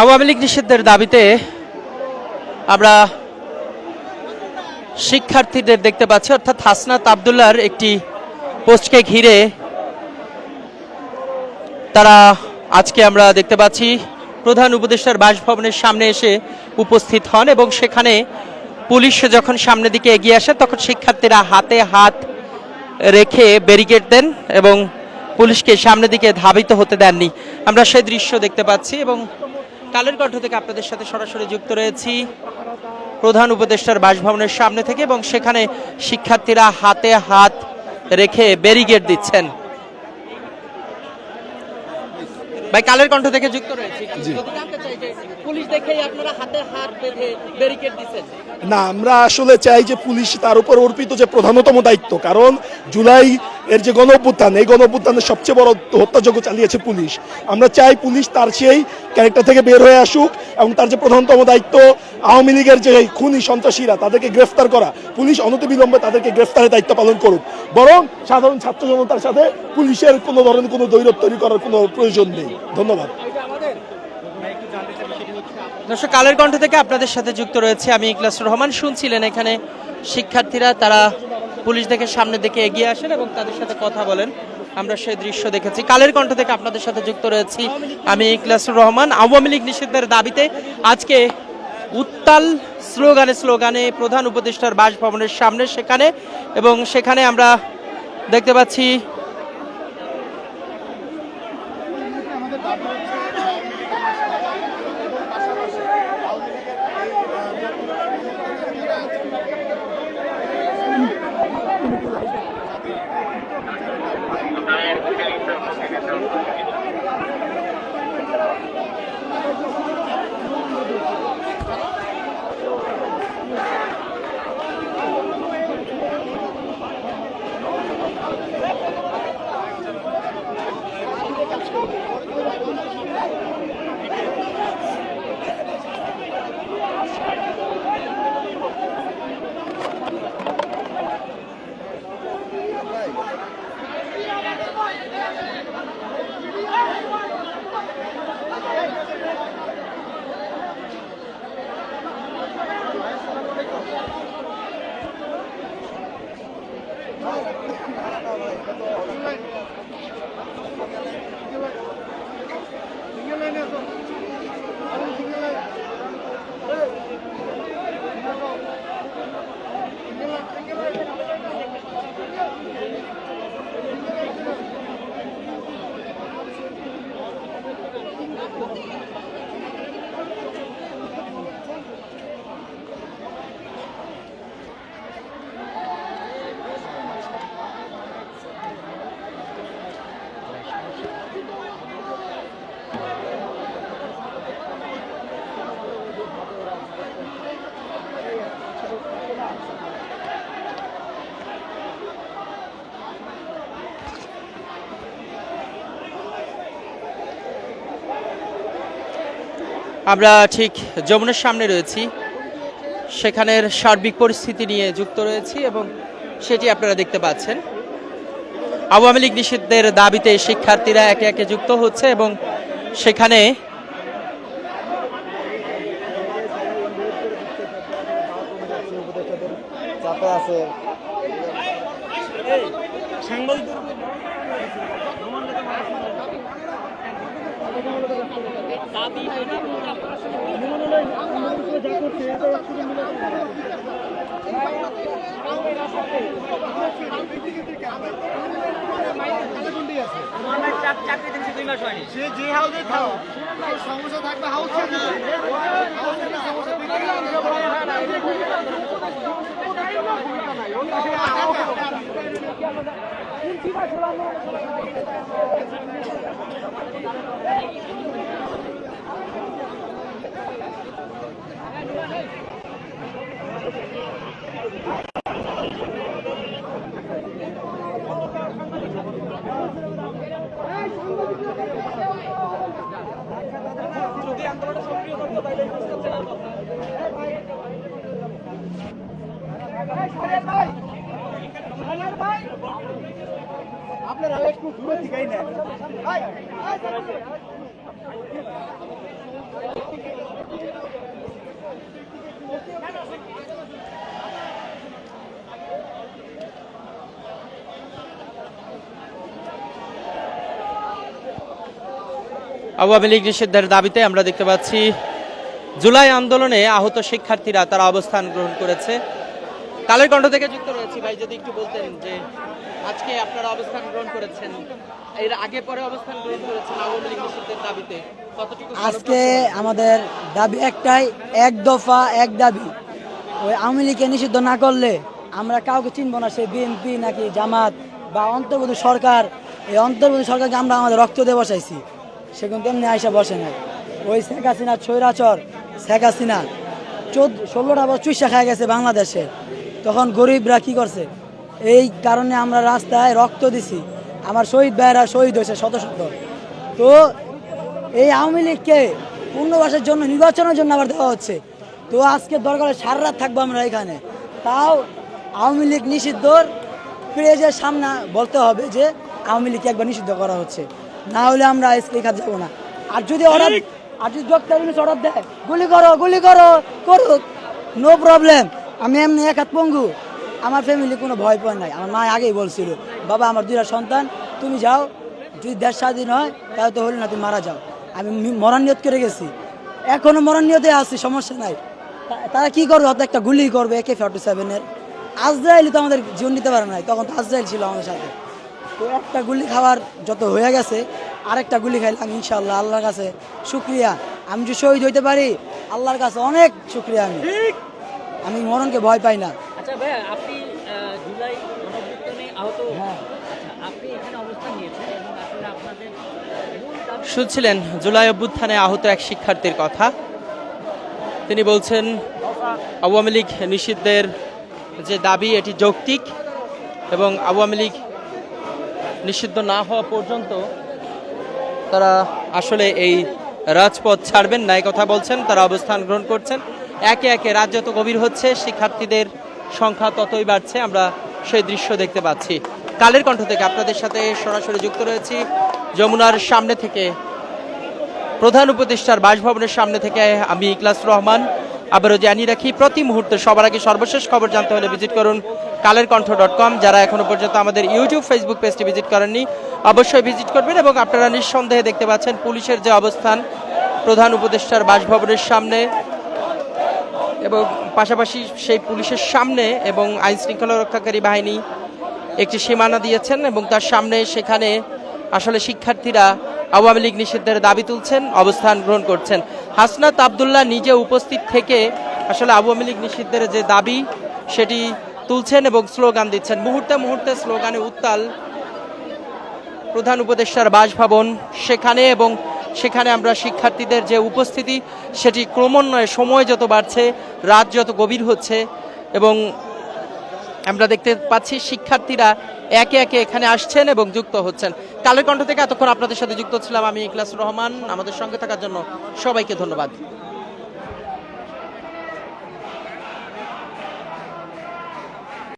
আওয়ামী লীগ নিষিদ্ধের দাবিতে আমরা শিক্ষার্থীদের দেখতে পাচ্ছি, অর্থাৎ হাসনাত আবদুল্লার একটি পোস্টকে ঘিরে তারা আজকে আমরা দেখতে পাচ্ছি, প্রধান উপদেষ্টার বাসভবনের সামনে এসে উপস্থিত হন এবং সেখানে পুলিশ যখন সামনের দিকে এগিয়ে আসে, তখন শিক্ষার্থীরা হাতে হাত রেখে ব্যারিকেড দেন এবং পুলিশকে সামনের দিকে ধাবিত হতে দেননি। আমরা সেই দৃশ্য দেখতে পাচ্ছি এবং কালের কণ্ঠ থেকে আপনাদের সাথে সরাসরি যুক্ত রয়েছি প্রধান উপদেষ্টার বাসভবনের সামনে থেকে এবং সেখানে শিক্ষার্থীরা হাতে হাত রেখে ব্যারিকেড দিচ্ছেন। ভাই কালের কণ্ঠ থেকে যুক্ত রয়েছে। পুলিশ দেখেই আপনারা হাতে হাত বেঁধে ব্যারিকেড দিচ্ছেন? না আমরা আসলে চাই যে পুলিশ তার উপর অর্পিত যে প্রধানতম দায়িত্ব কারণ জুলাই এর যে গণ অভ্যুত্থান এই গণ অভ্যুত্থানের সবচেয়ে বড় হত্যাযজ্ঞ চালিয়েছে পুলিশ। আমরা চাই পুলিশ তার সেই ক্যারেক্টার থেকে বের হয়ে আসুক এবং তার যে প্রধানতম দায়িত্ব, আওয়ামী লীগের যে খুনি সন্ত্রাসীরা, তাদেরকে গ্রেফতার করা। পুলিশ অনতিবিলম্বে তাদেরকে গ্রেফতারের দায়িত্ব পালন করুক। বরং সাধারণ ছাত্র জনতার সাথে পুলিশের কোনো ধরনের কোনো দৈরত তৈরি করার কোনো প্রয়োজন নেই। ধন্যবাদ। দর্শক, কালের কণ্ঠ থেকে আপনাদের সাথে যুক্ত রয়েছে আমি ইকলাস রহমান। শুনছিলেন এখানে শিক্ষার্থীরা, তারা পুলিশ দেখে সামনের দিকে এগিয়ে আসেন এবং তাদের সাথে কথা বলেন। আমরা সেই দৃশ্য দেখেছি। কালের কণ্ঠ থেকে আপনাদের সাথে যুক্ত রয়েছি আমি ইকলাসুর রহমান। আওয়ামী লীগ নিষিদ্ধের দাবিতে আজকে উত্তাল স্লোগানে স্লোগানে প্রধান উপদেষ্টার বাসভবনের সামনে সেখানে এবং সেখানে আমরা দেখতে পাচ্ছি Thank you. আমরা ঠিক যমুনের সামনে রয়েছি। সেখানের সার্বিক পরিস্থিতি নিয়ে যুক্ত রয়েছি এবং সেটি আপনারা দেখতে পাচ্ছেন। আওয়ামী লীগ নিষিদ্ধের দাবিতে শিক্ষার্থীরা একে একে যুক্ত হচ্ছে এবং সেখানে আছে। সে যে হাউসে থাও সমস্যা থাকবে হাউসে ভাই আওয়ামী লীগ নিষিদ্ধের দাবিতে আমরা দেখতে পাচ্ছি, জুলাই আন্দোলনে আহত শিক্ষার্থীরা তারা অবস্থান গ্রহণ করেছে। কালের কণ্ঠ থেকে যুক্ত রয়েছি ভাই যদি একটু বলতেন যে আজকে আপনারা অবস্থান গ্রহণ করেছেন এর আগে পরে অবস্থান গ্রহণ করেছেন আওয়ামী লীগ নিষিদ্ধের দাবিতে আজকে আমাদের দাবি একটাই এক দফা এক দাবি। ওই আওয়ামী লীগকে নিষিদ্ধ না করলে আমরা কাউকে চিনব না সে বিএনপি নাকি জামাত বা অন্তর্বর্তী সরকার। এই অন্তর্বর্তী সরকারকে আমরা আমাদের রক্ত দিয়ে বসাইছি। সে কিন্তু এমনি আইসা বসে না ওই শেখ হাসিনা ছৈরাচর শেখ হাসিনা চোদ্দ ষোলোটা বছর চুইসা খায় গেছে বাংলাদেশে। তখন গরিবরা কি করছে? এই কারণে আমরা রাস্তায় রক্ত দিছি। আমার শহীদ ভাইয়েরা শহীদ হয়েছে শত শত। তো এই আওয়ামী লীগকে পুনর্বাসের জন্য নির্বাচনের জন্য আবার দেওয়া হচ্ছে। তো আজকে দরকার সারা রাত থাকব আমরা এখানে। তাও আওয়ামী লীগ নিষিদ্ধর পেজের সামনে বলতে হবে যে আওয়ামী লীগকে একবার নিষিদ্ধ করা হচ্ছে। না হলে আমরা আজকে এখানে যাব না। আর যদি অর্ডার আর যদি ডক্টর অর্ডার দেয় গুলি করো গুলি করো করুক। নো প্রবলেম আমি এমনি এক হাত পঙ্গু। আমার ফ্যামিলি কোনো ভয় পায় নাই। আমার মা আগেই বলছিল, বাবা, আমার দুইটা সন্তান, তুমি যাও, যদি দেশ স্বাধীন হয়, তাহলে তো হলো না, তুমি মারা যাও। আমি মি- মরণ নিয়ত করে গেছি। এখনও মরণ নিয়তে আছি, সমস্যা নাই। তারা কি করবে? হয়তো একটা গুলি করবে একে ফর্টি সেভেনের আজরাইল তো আমাদের জীবন নিতে পারে নাই, তখন তো আজরাইল ছিল আমাদের সাথে। তো একটা গুলি খাওয়ার যত হয়ে গেছে, আরেকটা গুলি খাইলাম ইনশাল্লাহ আল্লাহর কাছে শুক্রিয়া। আমি যদি শহীদ হইতে পারি, আল্লাহর কাছে অনেক শুক্রিয়া আমি। আমি মরণকে ভয় পাই না। আচ্ছা ভাইয়া আপনি জুলাই গণঅভ্যুত্থানে আহত হ্যাঁ। আচ্ছা, আপনি এখানে অবস্থান নিয়েছেন এবং আসলে আপনাদের শুনছিলেন জুলাই অভ্যুত্থানে আহত এক শিক্ষার্থীর কথা। তিনি বলছেন আওয়ামী লীগ নিষিদ্ধের যে দাবি এটি যৌক্তিক এবং আওয়ামী লীগ নিষিদ্ধ না হওয়া পর্যন্ত তারা আসলে এই রাজপথ ছাড়বেন না কথা বলছেন তারা অবস্থান গ্রহণ করছেন। একে একে রাত যত গভীর হচ্ছে, শিক্ষার্থীদের সংখ্যা ততই বাড়ছে, আমরা সেই দৃশ্য দেখতে পাচ্ছি। কালের কণ্ঠ থেকে আপনাদের সাথে সরাসরি যুক্ত রয়েছি। যমুনার সামনে থেকে, প্রধান উপদেষ্টার বাসভবনের সামনে থেকে আমি ইকলাস রহমান। আবারও জানিয়ে রাখি, প্রতি মুহূর্তে সবার আগে সর্বশেষ খবর জানতে হলে ভিজিট করুন কালের কণ্ঠ ডট কম, যারা এখনও পর্যন্ত আমাদের ইউটিউব, ফেসবুক পেজটি ভিজিট করেননি, অবশ্যই ভিজিট করবেন এবং আপনারা নিঃসন্দেহে দেখতে পাচ্ছেন পুলিশের যে অবস্থান, প্রধান উপদেষ্টার বাসভবনের সামনে। এবং পাশাপাশি সেই পুলিশের সামনে এবং আইন শৃঙ্খলা রক্ষাকারী বাহিনী একটি সীমানা দিয়েছেন এবং তার সামনে সেখানে আসলে শিক্ষার্থীরা আওয়ামী লীগ নিষিদ্ধের দাবি তুলছেন, অবস্থান গ্রহণ করছেন। হাসনাত আবদুল্লাহ নিজে উপস্থিত থেকে আসলে আওয়ামী লীগ নিষিদ্ধের যে দাবি, সেটি তুলছেন এবং স্লোগান দিচ্ছেন। মুহূর্তে মুহূর্তে স্লোগানে উত্তাল প্রধান উপদেষ্টার বাসভবন সেখানে এবং সেখানে আমরা শিক্ষার্থীদের যে উপস্থিতি, সেটি ক্রমান্বয়ে সময় যত বাড়ছে, রাত যত গভীর হচ্ছে এবং আমরা দেখতে পাচ্ছি শিক্ষার্থীরা একে একে এখানে আসছেন এবং যুক্ত হচ্ছেন। কালের কণ্ঠ থেকে এতক্ষণ আপনাদের সাথে যুক্ত ছিলাম আমি ইকলাস রহমান। আমাদের সঙ্গে থাকার জন্য সবাইকে ধন্যবাদ।